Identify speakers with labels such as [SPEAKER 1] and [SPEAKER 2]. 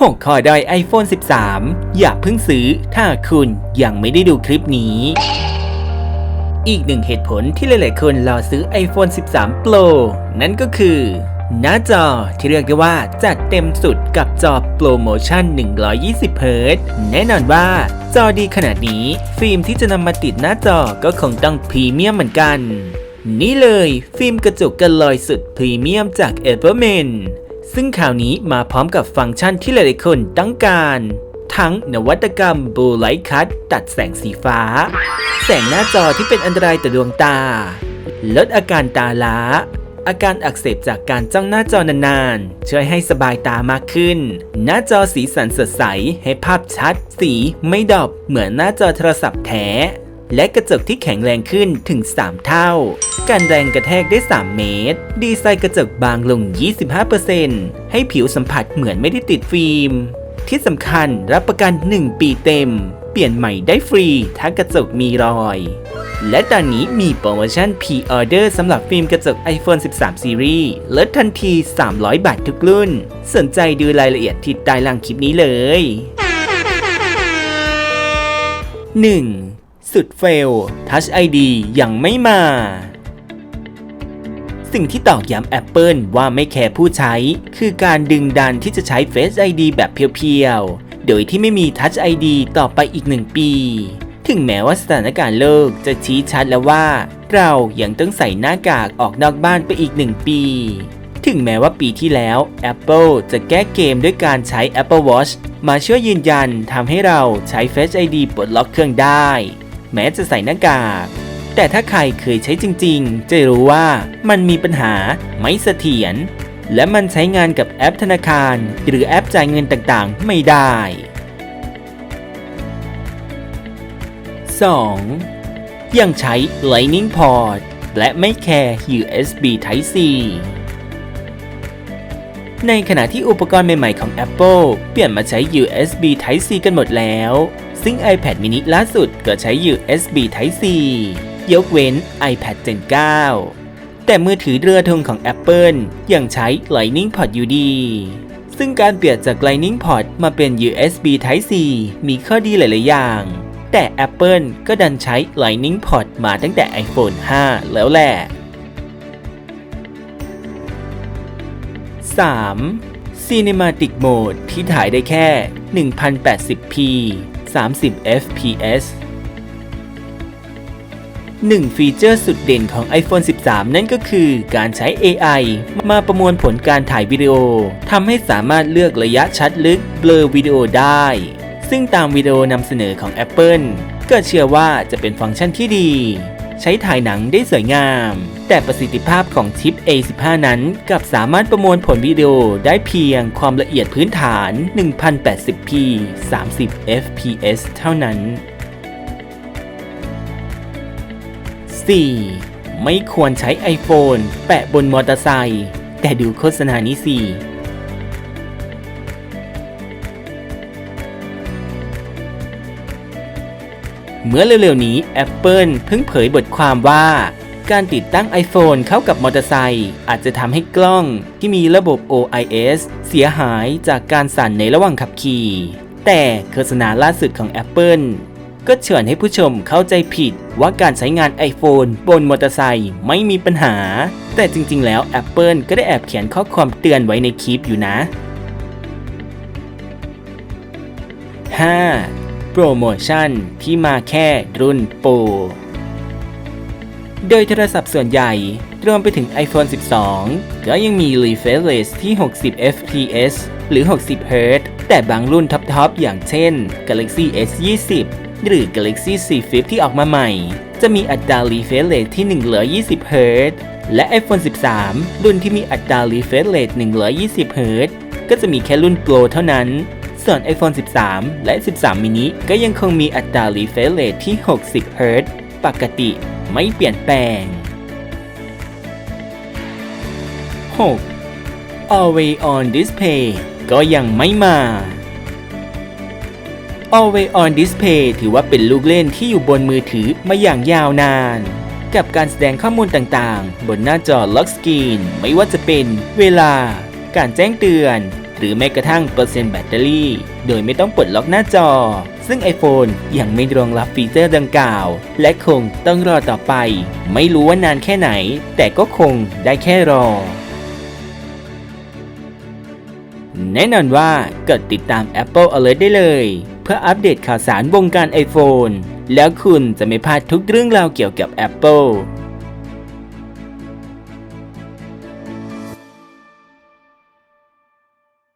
[SPEAKER 1] 6 ข้อด้อย iPhone 13 อย่าเพิ่งซื้อถ้าคุณยังไม่ได้ดูคลิปนี้ อีกหนึ่งเหตุผลที่หลายๆคนรอซื้อ iPhone 13 Pro นั่นก็คือ หน้าจอที่เรียกได้ว่าจัดเต็มสุดกับจอโปรโมชั่น 120 h z แน่นอนว่าจอดีขนาดนี้ ฟิล์มที่จะนำมาติดหน้าจอก็คงต้องพรีเมียมเหมือนกันนี่เลย ฟิล์มกระจกกันลอยสุดพรีเมียมจาก a p p l e m a n ซึ่งข่าวนี้มาพร้อมกับฟังก์ชันที่หลายๆคนต้องการ ทั้งนวัตกรรม Blue Light Cut ตัดแสงสีฟ้า แสงหน้าจอที่เป็นอันตรายต่อดวงตา ลดอาการตาล้า อาการอักเสบจากการจ้องหน้าจอนานๆ ช่วยให้สบายตามากขึ้น หน้าจอสีสันสดใสให้ภาพชัด สีไม่ดอบเหมือนหน้าจอโทรศัพท์แท้ และกระจกที่แข็งแรงขึ้นถึง 3 เท่า การแรงกระแทกได้ 3 เมตร ดีไซน์กระจกบางลง 25%ให้ผิวสัมผัสเหมือนไม่ได้ติดฟิล์ม ที่สำคัญรับประกัน 1 ปีเต็ม เปลี่ยนใหม่ได้ฟรี ถ้ากระจกมีรอย และตอนนี้มีโปรโมชั่น P-Order สำหรับฟิล์มกระจก iPhone 13 Series ลดทันที 300 บาททุกรุ่น สนใจดูรายละเอียดที่ใต้ล่างคลิปนี้เลย 1. สุดเฟล Touch ID ยังไม่มา สิ่งที่ตอกย้ำ Apple ว่าไม่แคร์ผู้ใช้ คือการดึงดันที่จะใช้ Face ID แบบเพียวๆ โดยที่ไม่มี Touch ID ต่อไปอีกหนึ่งปี ถึงแม้ว่าสถานการณ์โลกจะชี้ชัดแล้วว่า เรายังต้องใส่หน้ากากออกนอกบ้านไปอีกหนึ่งปี ถึงแม้ว่าปีที่แล้ว Apple จะแก้เกมด้วยการใช้ Apple Watch มาช่วยยืนยันทำให้เราใช้ Face ID ปลดล็อกเครื่องได้ แม้จะใส่หน้ากาก แต่ถ้าใครเคยใช้จริงๆ จะรู้ว่ามันมีปัญหาไม่เสถียรและมันใช้งานกับแอปธนาคาร หรือแอปจ่ายเงินต่างๆ ไม่ได้ 2. ยังใช้ Lightning Port และไม่แคร์ USB Type C ในขณะที่อุปกรณ์ใหม่ๆของ Apple เปลี่ยนมาใช้ USB Type C กันหมดแล้ว ซึ่ง iPad mini ล่าสุดก็ใช้ USB Type C ยกเว้น iPad Gen 9 แต่มือถือเรือธงของ Apple ยังใช้ Lightning Port อยู่ดี ซึ่งการเปลี่ยนจาก Lightning Port มาเป็น USB Type C มีข้อดีหลาย ๆ อย่าง แต่ Apple ก็ดันใช้ Lightning Port มาตั้งแต่ iPhone 5 แล้วแหละ 3. Cinematic Mode ที่ถ่ายได้แค่ 1080p 30 fps หนึ่งฟีเจอร์สุดเด่นของ iPhone 13 นั่นก็คือการใช้ AI มาประมวลผลการถ่ายวิดีโอทำให้สามารถเลือกระยะชัดลึกเบลอวิดีโอได้ ซึ่งตามวิดีโอนำเสนอของ Apple ก็เชื่อว่าจะเป็นฟังก์ชันที่ดี ใช้ถ่ายหนังได้สวยงาม แต่ประสิทธิภาพของชิป A15 นั้นกลับสามารถประมวลผลวิดีโอได้เพียงความละเอียดพื้นฐาน 1080p 30 fps เท่านั้น 4. ไม่ควรใช้ iPhone แปะบนมอเตอร์ไซค์แต่ดูโฆษณานี้สิ เมื่อเร็วๆนี้ Apple เพิ่งเผยบทความว่า การติดตั้ง iPhone เข้ากับมอเตอร์ไซค์อาจจะทำให้กล้องที่มีระบบ OIS เสียหายจากการสั่นในระหว่างขับขี่ แต่โฆษณาล่าสุดของ Apple ก็เชิญให้ผู้ชมเข้าใจผิดว่าการใช้งาน iPhone บนมอเตอร์ไซค์ไม่มีปัญหา แต่จริงๆ แล้ว Apple ก็ได้แอบเขียนข้อความเตือนไว้ในคลิปอยู่นะ 5. โปรโมชั่นที่มาแค่รุ่นโปรโดยโทรศัพท์ส่วนใหญ่ รวมไปถึง iPhone 12 ก็ยังมี refresh rate ที่ 60 fps หรือ 60 Hz แต่บางรุ่นท็อปๆ อย่างเช่น Galaxy S20 หรือ Galaxy C Flip ที่ออกมาใหม่ จะมีอัตรา refresh rate ที่120 Hz และ iPhone 13 รุ่นที่มีอัตรา refresh rate 120 Hz ก็จะมีแค่รุ่น Pro เท่านั้น ส่วน iPhone 13 และ 13 mini ก็ยังคงมีอัตรา refresh rate ที่ 60 Hz ปกติไม่เปลี่ยนแปลง 6. Always on Display ก็ยังไม่มา Always on Display ถือว่าเป็นลูกเล่นที่อยู่บนมือถือมาอย่างยาวนาน กับการแสดงข้อมูลต่างๆ บนหน้าจอ Lock Screen ไม่ว่าจะเป็นเวลา การแจ้งเตือน หรือแม้กระทั่งเปอร์เซ็นต์แบตเตอรี่ โดยไม่ต้องปลดล็อกหน้าจอ ซึ่ง iPhone ยังไม่รองรับฟีเจอร์ดังกล่าว และคงต้องรอต่อไป ไม่รู้ว่านานแค่ไหน แต่ก็คงได้แค่รอแน่นอนว่ากดติดตาม Apple Alert ได้เลย เพื่ออัปเดตข่าวสารวงการ iPhone แล้วคุณจะไม่พลาดทุกเรื่องราวเกี่ยวกับ Apple